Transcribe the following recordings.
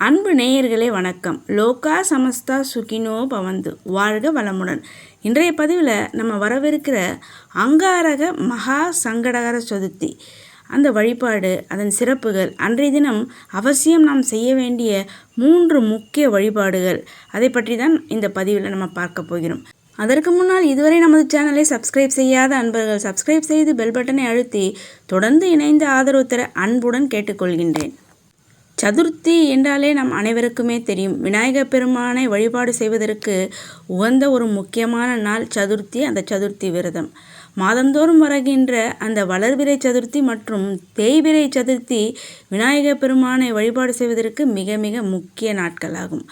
அன்பு நேயர்களே வணக்கம். லோகா சமஸ்தா சுகினோ பவந்து. வாழ்க வளமுடன். இன்றைய பதிவில் நம்ம வரவிருக்கிற அங்காரக மகா சங்கடகர சதுர்த்தி. அந்த வழிபாடு அதன் சிறப்புகள் அன்றைய தினம் அவசியம் நாம் செய்ய வேண்டிய மூன்று முக்கிய வழிபாடுகள். அதை பற்றி தான் இந்த பதிவில் நம்ம பார்க்க போகிறோம். அதற்கு முன்னால் இதுவரை நமது சேனலை சப்ஸ்கிரைப் செய்யாத அன்பர்கள் சப்ஸ்கிரைப் செய்து பெல் பட்டனை அழுத்தி தொடர்ந்து இணைந்து ஆதரவு தர அன்புடன் கேட்டுக்கொள்கின்றேன். சதுர்த்தி என்றாலே நம் அனைவருக்குமே தெரியும். விநாயகர் பெருமானை வழிபாடு செய்வதற்கு உகந்த ஒரு முக்கியமான நாள் சதுர்த்தி அந்த சதுர்த்தி விரதம். மாதந்தோறும் வருகின்ற அந்த வளர்பிறை சதுர்த்தி மற்றும் தேய்பிறை சதுர்த்தி விநாயகர் பெருமானை வழிபாடு செய்வதற்கு மிக மிக முக்கிய நாட்களாகும்.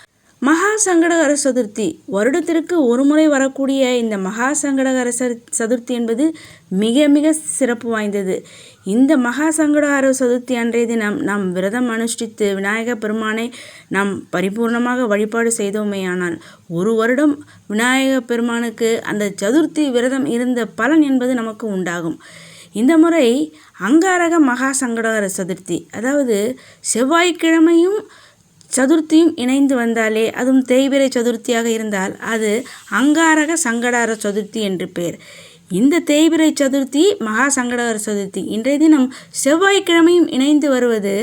மகா சங்கடகர சதுர்த்தி. வருடத்திற்கு ஒரு முறை வரக்கூடிய இந்த மகா சங்கடகர சதுர்த்தி என்பது மிக மிக சிறப்பு வாய்ந்தது. இந்த மகா சங்கடகர சதுர்த்தி அன்றைய தினம் நாம் விரதம் அனுஷ்டித்து விநாயக பெருமானை நாம் பரிபூர்ணமாக வழிபாடு செய்தோமேயானால் ஒரு வருடம் விநாயக பெருமானுக்கு அந்த சதுர்த்தி விரதம் இருந்த பலன் என்பது நமக்கு உண்டாகும். இந்த முறை அங்காரக மகா சங்கடகர சதுர்த்தி. அதாவது செவ்வாய்க்கிழமையும் சதுர்த்தியும் இணைந்து வந்தாலே அதுவும் தேய்பிரை சதுர்த்தியாக இருந்தால் அது அங்காரக சங்கடார சதுர்த்தி என்று பெயர் இந்த தேய்பிரை சதுர்த்தி மகா சங்கடார சதுர்த்தி இன்றைய தினம் செவ்வாய்க்கிழமையும் இணைந்து வருவது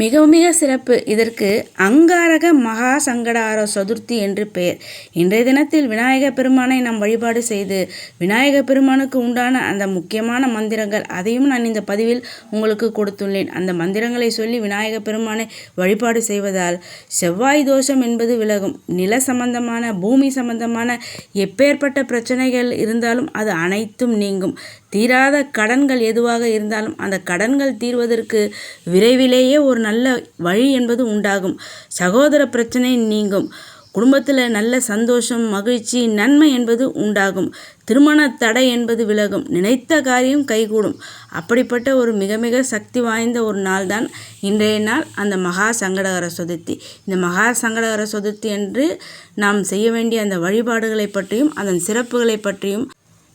மிக மிக சிறப்பு. இதற்கு அங்காரக மகா சங்கடார சதுர்த்தி என்று பெயர். இன்றைய தினத்தில் விநாயக பெருமானை நாம் வழிபாடு செய்து விநாயக பெருமானுக்கு உண்டான அந்த முக்கியமான மந்திரங்கள் அதையும் நான் இந்த பதிவில் உங்களுக்கு கொடுத்துள்ளேன். அந்த மந்திரங்களை சொல்லி விநாயக பெருமானை வழிபாடு செய்வதால் செவ்வாய் தோஷம் என்பது விலகும். நில சம்பந்தமான பூமி சம்பந்தமான எப்பேற்பட்ட பிரச்சனைகள் இருந்தாலும் அது அனைத்தும் நீங்கும். தீராத கடன்கள் எதுவாக இருந்தாலும் அந்த கடன்கள் தீர்வதற்கு விரைவிலேயே ஒரு நல்ல வழி என்பது உண்டாகும். சகோதர பிரச்சனை நீங்கும். குடும்பத்தில் நல்ல சந்தோஷம் மகிழ்ச்சி நன்மை என்பது உண்டாகும். திருமண தடை என்பது விலகும். நினைத்த காரியம் கைகூடும். அப்படிப்பட்ட ஒரு மிக மிக சக்தி வாய்ந்த ஒரு நாள் தான் இன்றைய நாள். அந்த மகா சங்கடகர சதுர்த்தி இந்த மகா சங்கடகர சதுர்த்தி என்று நாம் செய்ய வேண்டிய அந்த வழிபாடுகளை பற்றியும் அதன் சிறப்புகளை பற்றியும்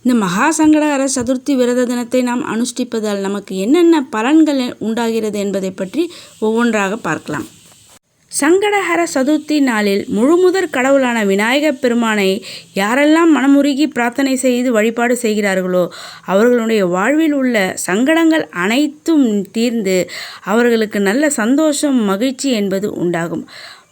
இந்த மகா சங்கடகர சதுர்த்தி விரத தினத்தை நாம் அனுஷ்டிப்பதால் நமக்கு என்னென்ன பலன்கள் உண்டாகிறது என்பதை பற்றி ஒவ்வொன்றாக பார்க்கலாம். சங்கடஹர சதுர்த்தி நாளில் முழுமுதற் கடவுளான விநாயகப் பெருமானை யாரெல்லாம் மனமுருகி பிரார்த்தனை செய்து வழிபாடு செய்கிறார்களோ அவர்களுடைய வாழ்வில் உள்ள சங்கடங்கள் அனைத்தும் தீர்ந்து அவர்களுக்கு நல்ல சந்தோஷம் மகிழ்ச்சி என்பது உண்டாகும்.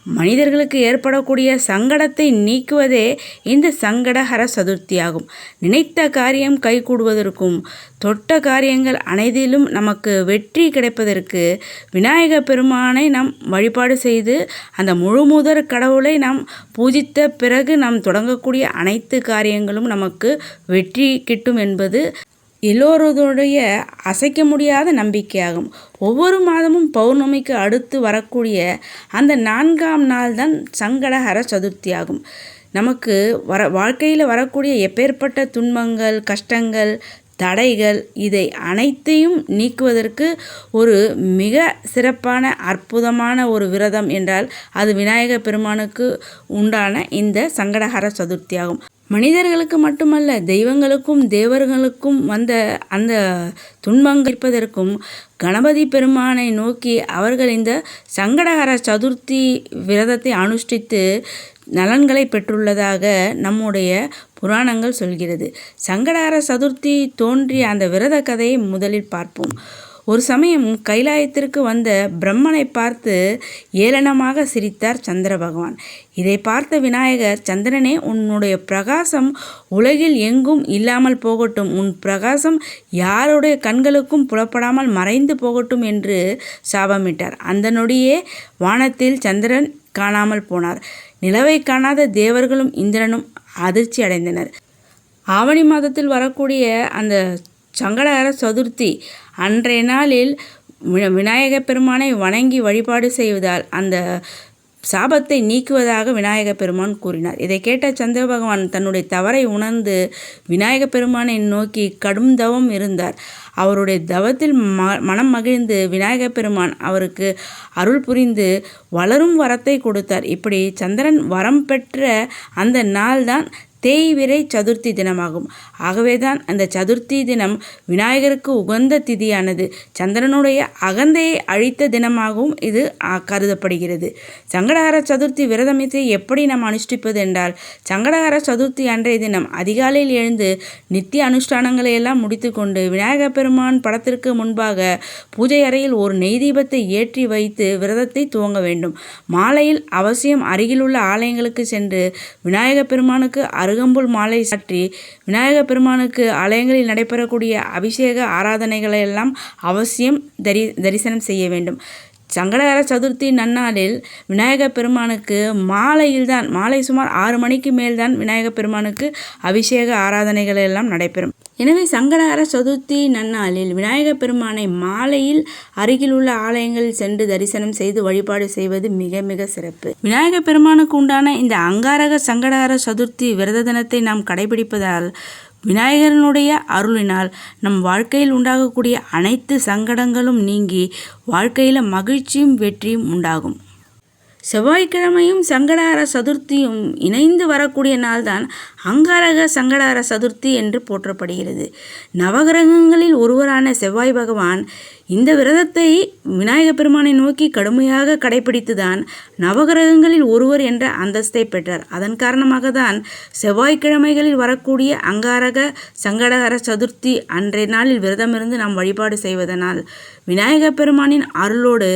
மனிதர்களுக்கு ஏற்படக்கூடிய சங்கடத்தை நீக்குவதே இந்த சங்கடஹர சதுர்த்தியாகும். நினைத்த காரியம் கைகூடுவதற்கும் தொட்ட காரியங்கள் அனைத்திலும் நமக்கு வெற்றி கிடைப்பதற்கு விநாயக பெருமானை நாம் வழிபாடு செய்து அந்த முழுமுதற் கடவுளை நாம் பூஜித்த பிறகு நாம் தொடங்கக்கூடிய அனைத்து காரியங்களும் நமக்கு வெற்றி கிட்டும் என்பது எல்லோருடைய அசைக்க முடியாத நம்பிக்கையாகும். ஒவ்வொரு மாதமும் பௌர்ணமிக்கு அடுத்து வரக்கூடிய அந்த நான்காம் நாள் தான் சங்கடஹர சதுர்த்தி ஆகும் நமக்கு வர வாழ்க்கையில் வரக்கூடிய எப்பேற்பட்ட துன்பங்கள் கஷ்டங்கள் தடைகள் இதை அனைத்தையும் நீக்குவதற்கு ஒரு மிக சிறப்பான அற்புதமான ஒரு விரதம் என்றால் அது விநாயகர் பெருமானுக்கு உண்டான இந்த சங்கடஹர சதுர்த்தியாகும். மனிதர்களுக்கு மட்டுமல்ல தெய்வங்களுக்கும் தேவர்களுக்கும் வந்த அந்த துன்பங்கிருப்பதற்கும் கணபதி பெருமானை நோக்கி அவர்கள் இந்த சங்கடகர சதுர்த்தி விரதத்தை அனுஷ்டித்து நலன்களை பெற்றுள்ளதாக நம்முடைய புராணங்கள் சொல்கிறது. சங்கடகர சதுர்த்தி தோன்றிய அந்த விரத கதையை முதலில் பார்ப்போம். ஒரு சமயம் கைலாயத்திற்கு வந்த பிரம்மனை பார்த்து ஏளனமாக சிரித்தார் சந்திர பகவான். இதை பார்த்த விநாயகர் சந்திரனே உன்னுடைய பிரகாசம் உலகில் எங்கும் இல்லாமல் போகட்டும். உன் பிரகாசம் யாருடைய கண்களுக்கும் புலப்படாமல் மறைந்து போகட்டும் என்று சாபமிட்டார். அந்த நொடியே வானத்தில் சந்திரன் காணாமல் போனார். நிலவை காணாத தேவர்களும் இந்திரனும் அதிர்ச்சி அடைந்தனர் ஆவணி மாதத்தில் வரக்கூடிய அந்த சங்கடகர சதுர்த்தி. அன்றைய நாளில் விநாயக பெருமானை வணங்கி வழிபாடு செய்வதால் அந்த சாபத்தை நீக்குவதாக விநாயக பெருமான் கூறினார். இதை கேட்ட சந்திர பகவான் தன்னுடைய தவறை உணர்ந்து விநாயக பெருமானை நோக்கி கடும் தவம் இருந்தார். அவருடைய தவத்தில் ம மனம் மகிழ்ந்து விநாயக பெருமான் அவருக்கு அருள் புரிந்து வளரும் வரத்தை கொடுத்தார். இப்படி சந்திரன் வரம் பெற்ற அந்த நாள்தான் தேய்விரை சதுர்த்தி தினமாகும். ஆகவேதான் அந்த சதுர்த்தி தினம் விநாயகருக்கு உகந்த திதியானது. சந்திரனுடைய அகந்தையை அழித்த தினமாகவும் இது கருதப்படுகிறது. சங்கடஹர சதுர்த்தி விரதமித்தை எப்படி நாம் அனுஷ்டிப்பது என்றால் சங்கடஹர சதுர்த்தி அன்றைய தினம் அதிகாலையில் எழுந்து நித்திய அனுஷ்டானங்களை எல்லாம் முடித்துக்கொண்டு விநாயகர் பெருமான் படத்திற்கு முன்பாக பூஜை அறையில் ஒரு நெய் தீபத்தை ஏற்றி வைத்து விரதத்தை துவங்க வேண்டும். மாலையில் அவசியம் அருகிலுள்ள ஆலயங்களுக்கு சென்று விநாயகர் பெருமானுக்கு அரு அருகம்புல் மாலை சாற்றி விநாயகர் பெருமானுக்கு ஆலயங்களில் நடைபெறக்கூடிய அபிஷேக ஆராதனைகளை எல்லாம் அவசியம் தரி தரிசனம் செய்ய வேண்டும். சங்கடகர சதுர்த்தி நன்னாளில் விநாயகர் பெருமானுக்கு மாலையில்தான் மாலை சுமார் ஆறு மணிக்கு மேல்தான் விநாயக பெருமானுக்கு அபிஷேக ஆராதனைகள் எல்லாம் நடைபெறும். எனவே சங்கடகர சதுர்த்தி நன்னாளில் விநாயகர் பெருமானை மாலையில் அருகிலுள்ள ஆலயங்களில் சென்று தரிசனம் செய்து வழிபாடு செய்வது மிக மிக சிறப்பு. விநாயகர் பெருமானுக்கு உண்டான இந்த அங்காரக சங்கடகர சதுர்த்தி விரத தினத்தை நாம் கடைபிடிப்பதால் விநாயகரனுடைய அருளினால் நம் வாழ்க்கையில் உண்டாகக்கூடிய அனைத்து சங்கடங்களும் நீங்கி வாழ்க்கையில் மகிழ்ச்சியும் வெற்றியும் உண்டாகும். செவ்வாய்க்கிழமையும் சங்கடார சதுர்த்தியும் இணைந்து வரக்கூடிய நாள்தான் அங்காரக சங்கடார சதுர்த்தி என்று போற்றப்படுகிறது. நவகிரகங்களில் ஒருவரான செவ்வாய் பகவான் இந்த விரதத்தை விநாயகப் பெருமானை நோக்கி கடுமையாக கடைபிடித்துதான் நவகிரகங்களில் ஒருவர் என்ற அந்தஸ்தை பெற்றார். அதன் காரணமாக தான் செவ்வாய்க்கிழமைகளில் வரக்கூடிய அங்காரக சங்கடகர சதுர்த்தி அன்றைய நாளில் விரதமிருந்து நாம் வழிபாடு செய்வதனால் விநாயகப் பெருமானின் அருளோடு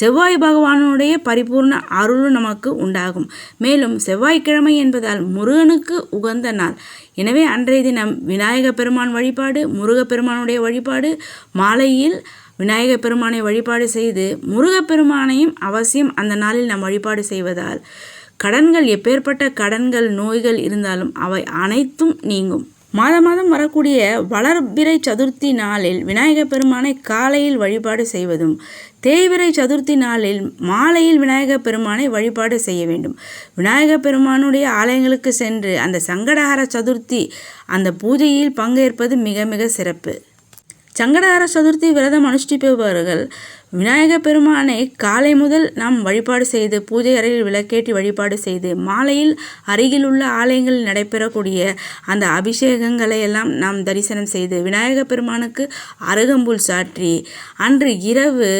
செவ்வாய் பகவானுடைய பரிபூர்ண அருளும் நமக்கு உண்டாகும். மேலும் செவ்வாய்க்கிழமை என்பதால் முருகனுக்கு உகந்த நாள். எனவே அன்றைய தினம் விநாயகப் பெருமான் வழிபாடு முருகப்பெருமானுடைய வழிபாடு மாலையில் விநாயகப் பெருமானை வழிபாடு செய்து முருகப்பெருமானையும் அவசியம் அந்த நாளில் நாம் வழிபாடு செய்வதால் கடன்கள் எப்பேற்பட்ட கடன்கள் நோய்கள் இருந்தாலும் அவை அனைத்தும் நீங்கும். மாத மாதம் வரக்கூடிய வளர்பிறை சதுர்த்தி நாளில் விநாயகப் பெருமானை காலையில் வழிபாடு செய்வதும் தேய்விரை சதுர்த்தி நாளில் மாலையில் விநாயகப் பெருமானை வழிபாடு செய்ய வேண்டும். விநாயகப் பெருமானுடைய ஆலயங்களுக்கு சென்று அந்த சங்கடஹர சதுர்த்தி அந்த பூஜையில் பங்கேற்பது மிக மிக சிறப்பு. சங்கடஹர சதுர்த்தி விரதம் அனுஷ்டிப்பவர்கள் விநாயக பெருமானை காலை முதல் நாம் வழிபாடு செய்து பூஜை அறையில் விளக்கேற்றி வழிபாடு செய்து மாலையில் அருகில் உள்ள ஆலயங்களில் நடைபெறக்கூடிய அந்த அபிஷேகங்களை எல்லாம் நாம் தரிசனம் செய்து விநாயக பெருமானுக்கு அருகம்புல் சாற்றி அன்று இரவு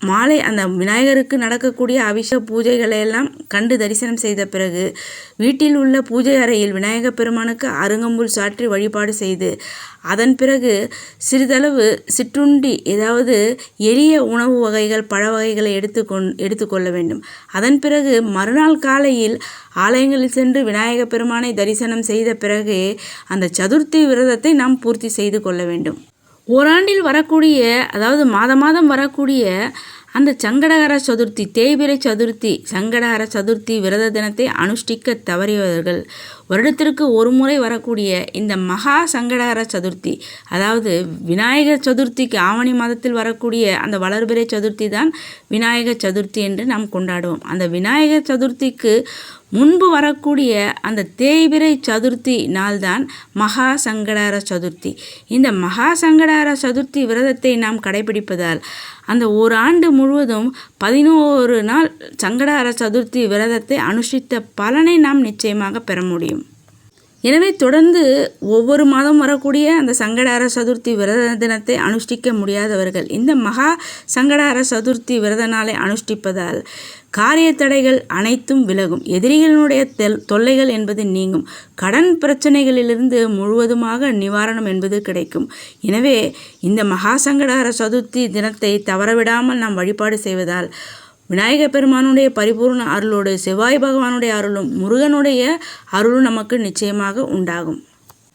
மாலை அந்த விநாயகருக்கு நடக்கக்கூடிய அபிஷ பூஜைகளை எல்லாம் கண்டு தரிசனம் செய்த பிறகு வீட்டில் உள்ள பூஜை அறையில் விநாயகப் பெருமானுக்கு அருங்கம்புல் சாற்றி வழிபாடு செய்து அதன் பிறகு சிறிதளவு சிற்றுண்டி ஏதாவது எளிய உணவு வகைகள் பழ வகைகளை எடுத்துக்கொண் எடுத்துக்கொள்ள வேண்டும். அதன் பிறகு மறுநாள் காலையில் ஆலயங்களில் சென்று விநாயகர் பெருமானை தரிசனம் செய்த பிறகு அந்த சதுர்த்தி விரதத்தை நாம் பூர்த்தி செய்து கொள்ள வேண்டும். ஓராண்டில் வரக்கூடிய அதாவது மாத மாதம் வரக்கூடிய அந்த சங்கடகர சதுர்த்தி தேய்பிரை சதுர்த்தி சங்கடகர சதுர்த்தி விரத தினத்தை அனுஷ்டிக்க தவறியவர்கள். வருடத்திற்கு ஒரு முறை வரக்கூடிய இந்த மகா சங்கடகர சதுர்த்தி அதாவது விநாயகர் சதுர்த்திக்கு ஆவணி மாதத்தில் வரக்கூடிய அந்த வளர்பிறை சதுர்த்தி தான் விநாயகர் சதுர்த்தி என்று நாம் கொண்டாடுவோம். அந்த விநாயகர் சதுர்த்திக்கு முன்பு வரக்கூடிய அந்த தேய்பிரை சதுர்த்தி நாள்தான் மகா சங்கடார சதுர்த்தி. இந்த மகா சங்கடார சதுர்த்தி விரதத்தை நாம் கடைபிடிப்பதால் அந்த ஓராண்டு முழுவதும் பதினோரு நாள் சங்கடார சதுர்த்தி விரதத்தை அனுஷ்டித்த பலனை நாம் நிச்சயமாக பெற முடியும். எனவே தொடர்ந்து ஒவ்வொரு மாதம் வரக்கூடிய அந்த சங்கடார சதுர்த்தி விரத தினத்தை அனுஷ்டிக்க முடியாதவர்கள் இந்த மகா சங்கடார சதுர்த்தி விரத நாளை அனுஷ்டிப்பதால் காரிய தடைகள் அனைத்தும் விலகும். எதிரிகளினுடைய தெல் தொல்லைகள் என்பது நீங்கும். கடன் பிரச்சனைகளிலிருந்து முழுவதுமாக நிவாரணம் என்பது கிடைக்கும். எனவே இந்த மகா சங்கடார சதுர்த்தி தினத்தை தவறவிடாமல் நாம் வழிபாடு செய்வதால் விநாயக பெருமானுடைய பரிபூர்ண அருளோடு செவ்வாய் பகவானுடைய அருளும் முருகனுடைய அருளும் நமக்கு நிச்சயமாக உண்டாகும்.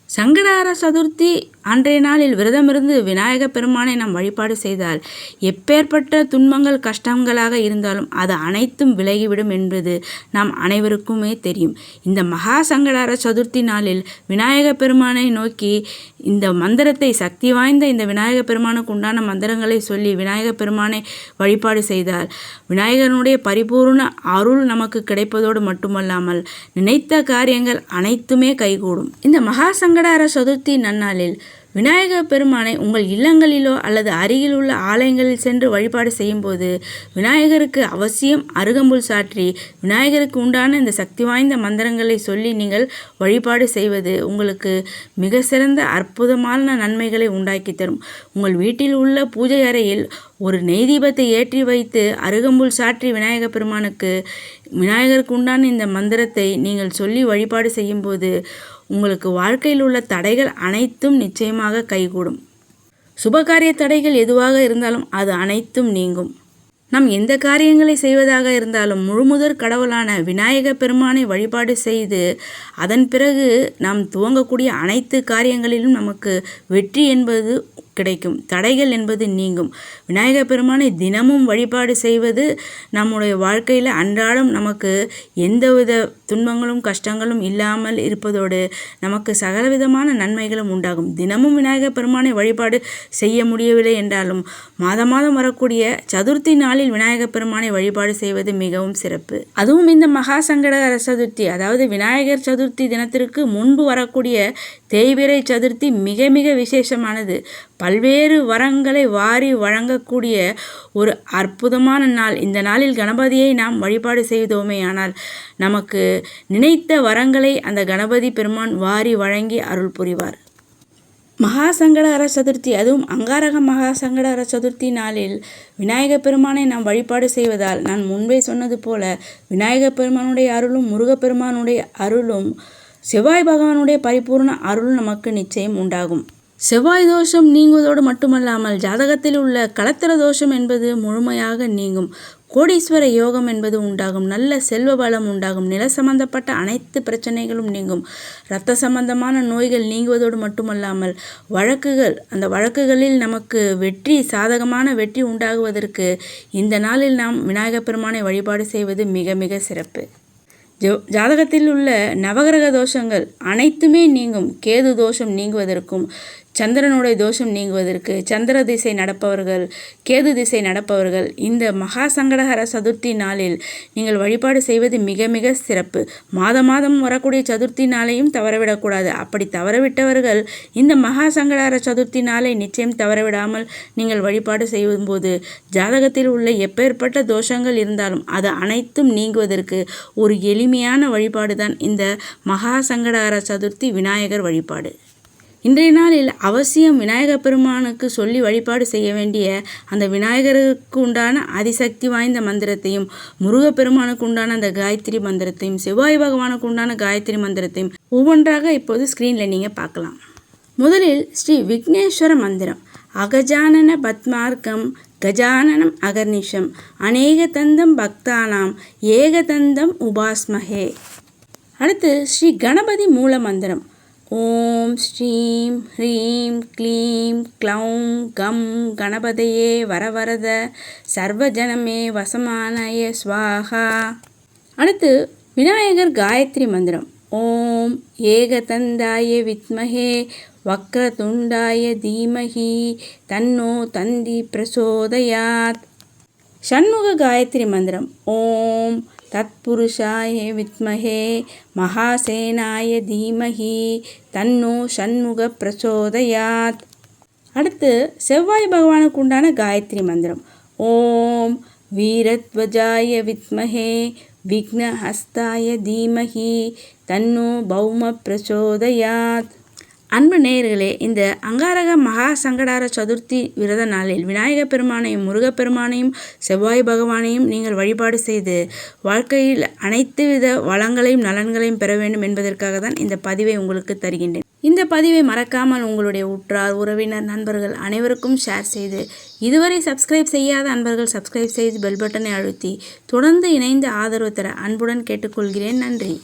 சங்கடார சதுர்த்தி அன்றைய நாளில் விரதமிருந்து விநாயக பெருமானை நாம் வழிபாடு செய்தால் எப்பேற்பட்ட துன்பங்கள் கஷ்டங்களாக இருந்தாலும் அது அனைத்தும் விலகிவிடும் என்பது நாம் அனைவருக்குமே தெரியும். இந்த மகா சங்கடார சதுர்த்தி நாளில் விநாயக பெருமானை நோக்கி இந்த மந்திரத்தை சக்தி வாய்ந்த இந்த விநாயக பெருமானுக்கு உண்டான மந்திரங்களை சொல்லி விநாயக பெருமானை வழிபாடு செய்தால் விநாயகனுடைய பரிபூர்ண அருள் நமக்கு கிடைப்பதோடு மட்டுமல்லாமல் நினைத்த காரியங்கள் அனைத்துமே கைகூடும். இந்த மகா சங்கடார சதுர்த்தி நன்னாளில் விநாயகர் பெருமானை உங்கள் இல்லங்களிலோ அல்லது அருகில் உள்ள ஆலயங்களில் சென்று வழிபாடு செய்யும்போது விநாயகருக்கு அவசியம் அருகம்புல் சாற்றி விநாயகருக்கு உண்டான இந்த சக்தி வாய்ந்த மந்திரங்களை சொல்லி நீங்கள் வழிபாடு செய்வது உங்களுக்கு மிக சிறந்த அற்புதமான நன்மைகளை உண்டாக்கி தரும். உங்கள் வீட்டில் உள்ள பூஜை அறையில் ஒரு நெய் தீபத்தை ஏற்றி வைத்து அருகம்புல் சாற்றி விநாயகர் பெருமானுக்கு விநாயகருக்கு உண்டான இந்த மந்திரத்தை நீங்கள் சொல்லி வழிபாடு செய்யும்போது உங்களுக்கு வாழ்க்கையில் உள்ள தடைகள் அனைத்தும் நிச்சயமாக கைகூடும். சுபகாரிய தடைகள் எதுவாக இருந்தாலும் அது அனைத்தும் நீங்கும். நாம் எந்த காரியங்களை செய்வதாக இருந்தாலும் முழுமுதற் கடவுளான விநாயக பெருமானை வழிபாடு செய்து அதன் பிறகு நாம் துவங்கக்கூடிய அனைத்து காரியங்களிலும் நமக்கு வெற்றி என்பது கிடைக்கும். தடைகள் என்பது நீங்கும். விநாயகர் பெருமானை தினமும் வழிபாடு செய்வது நம்முடைய வாழ்க்கையில் அன்றாடம் நமக்கு எந்தவித துன்பங்களும் கஷ்டங்களும் இல்லாமல் இருப்பதோடு நமக்கு சகலவிதமான நன்மைகளும் உண்டாகும். தினமும் விநாயகர் பெருமானை வழிபாடு செய்ய முடியவில்லை என்றாலும் மாதம் மாதம் வரக்கூடிய சதுர்த்தி நாளில் விநாயகர் பெருமானை வழிபாடு செய்வது மிகவும் சிறப்பு. அதுவும் இந்த மகா சங்கடகர சதுர்த்தி அதாவது விநாயகர் சதுர்த்தி தினத்திற்கு முன்பு வரக்கூடிய தேய்பிரை சதுர்த்தி மிக மிக விசேஷமானது. பல்வேறு வரங்களை வாரி வழங்கக்கூடிய ஒரு அற்புதமான நாள். இந்த நாளில் கணபதியை நாம் வழிபாடு செய்தோமே ஆனால் நமக்கு நினைத்த வரங்களை அந்த கணபதி பெருமான் வாரி வழங்கி அருள் புரிவார். மகா சங்கடகர சதுர்த்தி அதுவும் அங்காரக மகா சங்கடகர சதுர்த்தி நாளில் விநாயகப் பெருமானை நாம் வழிபாடு செய்வதால் நான் முன்பே சொன்னது போல விநாயகப் பெருமானுடைய அருளும் முருகப்பெருமானுடைய அருளும் செவ்வாய் பகவானுடைய பரிபூர்ண அருள் நமக்கு நிச்சயம் உண்டாகும். செவ்வாய் தோஷம் நீங்குவதோடு மட்டுமல்லாமல் ஜாதகத்தில் உள்ள கலத்திர தோஷம் என்பது முழுமையாக நீங்கும். கோடீஸ்வர யோகம் என்பது உண்டாகும். நல்ல செல்வ பலம் உண்டாகும். நில சம்பந்தப்பட்ட அனைத்து பிரச்சனைகளும் நீங்கும். இரத்த சம்பந்தமான நோய்கள் நீங்குவதோடு மட்டுமல்லாமல் வழக்குகள் அந்த வழக்குகளில் நமக்கு வெற்றி சாதகமான வெற்றி உண்டாகுவதற்கு இந்த நாளில் நாம் விநாயகப் பெருமானை வழிபாடு செய்வது மிக மிக சிறப்பு. ஜோ ஜாதகத்தில் உள்ள நவகிரக தோஷங்கள் அனைத்துமே நீங்கும். கேது தோஷம் நீங்குவதற்கும் சந்திரனுடைய தோஷம் நீங்குவதற்கு சந்திர திசை நடப்பவர்கள் கேது திசை நடப்பவர்கள் இந்த மகா சங்கடகர சதுர்த்தி நாளில் நீங்கள் வழிபாடு செய்வது மிக மிக சிறப்பு. மாத மாதம் வரக்கூடிய சதுர்த்தி நாளையும் தவறவிடக்கூடாது. அப்படி தவறவிட்டவர்கள் இந்த மகா சங்கடகர சதுர்த்தி நாளை நிச்சயம் தவறவிடாமல் நீங்கள் வழிபாடு செய்யும்போது ஜாதகத்தில் உள்ள எப்பேற்பட்ட தோஷங்கள் இருந்தாலும் அது அனைத்தும் நீங்குவதற்கு ஒரு எளிமையான வழிபாடு தான் இந்த மகா சங்கடகர சதுர்த்தி விநாயகர் வழிபாடு. இன்றைய நாளில் அவசியம் விநாயகப் பெருமானுக்கு சொல்லி வழிபாடு செய்ய வேண்டிய அந்த விநாயகருக்கு உண்டான அதிசக்தி வாய்ந்த மந்திரத்தையும் முருகப்பெருமானுக்கு உண்டான அந்த காயத்ரி மந்திரத்தையும் செவ்வாய் பகவானுக்கு உண்டான காயத்ரி மந்திரத்தையும் ஒவ்வொன்றாக இப்போது ஸ்க்ரீனில் நீங்கள் பார்க்கலாம். முதலில் ஸ்ரீ விக்னேஸ்வர மந்திரம். அகஜானன பத்மார்க்கம் கஜானனம் அகர்நிஷம் அநேக தந்தம் பக்தானாம் ஏகதந்தம் உபாஸ்மஹே. அடுத்து ஸ்ரீ கணபதி மூல மந்திரம். ஓம் ஸ்ரீம் ஹ்ரீம் க்ளீம் க்ளௌம் கம் கணபதையே வரவரத சர்வஜனமே வசமானய ஸ்வாகா அடுத்து விநாயகர் காயத்ரி மந்திரம். ஓம் ஏகதந்தாய வித்மஹே வக்ரதுண்டாய தீமஹி தன்னோ தந்தி பிரசோதயாத். ஷண்முக காயத்ரி மந்திரம். ஓம் தத்புருஷாய வித்மஹே மகாசேனாய தீமஹி தன்னோ சண்முக பிரச்சோதயாத் அடுத்து செவ்வாய் பகவானுக்கு உண்டான காயத்ரி மந்திரம். ஓம் வீரத்வஜாய வித்மஹே விக்னஹஸ்தாய தீமஹி தன்னோ பௌம பிரச்சோதயாத் அன்பு நேயர்களே இந்த அங்காரக மகா சங்கடார சதுர்த்தி விரத நாளில் விநாயகப் பெருமானையும் முருகப்பெருமானையும் செவ்வாய் பகவானையும் நீங்கள் வழிபாடு செய்து வாழ்க்கையில் அனைத்து வித வளங்களையும் நலன்களையும் பெற வேண்டும் என்பதற்காக தான் இந்த பதிவை உங்களுக்கு தருகின்றேன். இந்த பதிவை மறக்காமல் உங்களுடைய உற்றார் உறவினர் நண்பர்கள் அனைவருக்கும் ஷேர் செய்து இதுவரை சப்ஸ்கிரைப் செய்யாத அன்பர்கள் சப்ஸ்கிரைப் செய்து பெல் பட்டனை அழுத்தி தொடர்ந்து இணைந்து ஆதரவு தர அன்புடன் கேட்டுக்கொள்கிறேன். நன்றி.